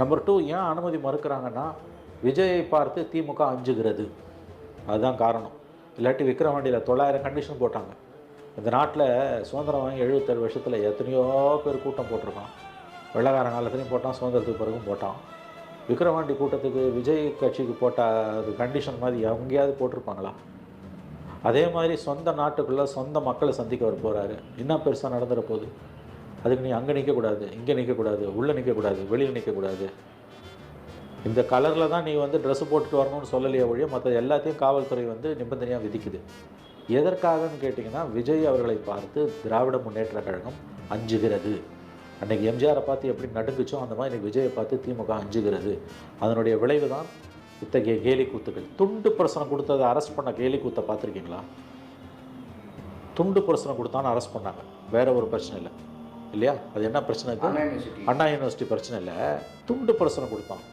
Number two ஏன் அனுமதி மறுக்கிறாங்கன்னா விஜயை பார்த்து திமுக அஞ்சுகிறது. அதுதான் காரணம். இல்லாட்டி விக்ரவாண்டியில் தொள்ளாயிரம் கண்டிஷன் போட்டாங்க. இந்த நாட்டில் சுதந்திரம் வாங்கி எழுபத்தேழு வருஷத்தில் எத்தனையோ பேர் கூட்டம் போட்டிருக்கான். வெள்ளக்காரன் காலத்துலையும் போட்டான் சுதந்திரத்துக்கு பிறகும் போட்டான். விக்ரவாண்டி கூட்டத்துக்கு விஜய் கட்சிக்கு போட்ட அது கண்டிஷன் மாதிரி எங்கேயாவது போட்டிருப்பாங்களா? அதே மாதிரி சொந்த நாட்டுக்குள்ளே சொந்த மக்களை சந்திக்க வர போகிறாரு என்ன பெருசாக நடந்துட போகுது? அதுக்கு நீ அங்கே நிற்கக்கூடாது இங்கே நிற்கக்கூடாது உள்ளே நிற்கக்கூடாது வெளியில் நிற்கக்கூடாது இந்த கலரில் தான் நீ வந்து ட்ரெஸ் போட்டுட்டு வரணும்னு சொல்லலையே ஒழிய மற்ற எல்லாத்தையும் காவல்துறை வந்து நிபந்தனையாக விதிக்குது. எதற்காகன்னு கேட்டிங்கன்னா விஜய் அவர்களை பார்த்து திராவிட முன்னேற்ற கழகம் அஞ்சுகிறது. அன்றைக்கி எம்ஜிஆரை பார்த்து எப்படி நடுங்குச்சோ அந்த மாதிரி இன்றைக்கி விஜயை பார்த்து திமுக அஞ்சுகிறது. அதனுடைய விளைவு தான் இத்தகைய கேலி கூத்துக்கள். துண்டு பிரசனம் கொடுத்ததை அரெஸ்ட் பண்ண கேலி கூத்தை பார்த்துருக்கீங்களா? துண்டு பிரசனம் கொடுத்தான்னு அரெஸ்ட் பண்ணாங்க. வேறு ஒரு பிரச்சனை இல்லை. இல்லையா? அது என்ன பிரச்சனை இது அண்ணா யூனிவர்சிட்டி. அண்ணா யூனிவர்சிட்டி பிரச்சனை இல்லை. துண்டு பிரசனம் கொடுத்தான்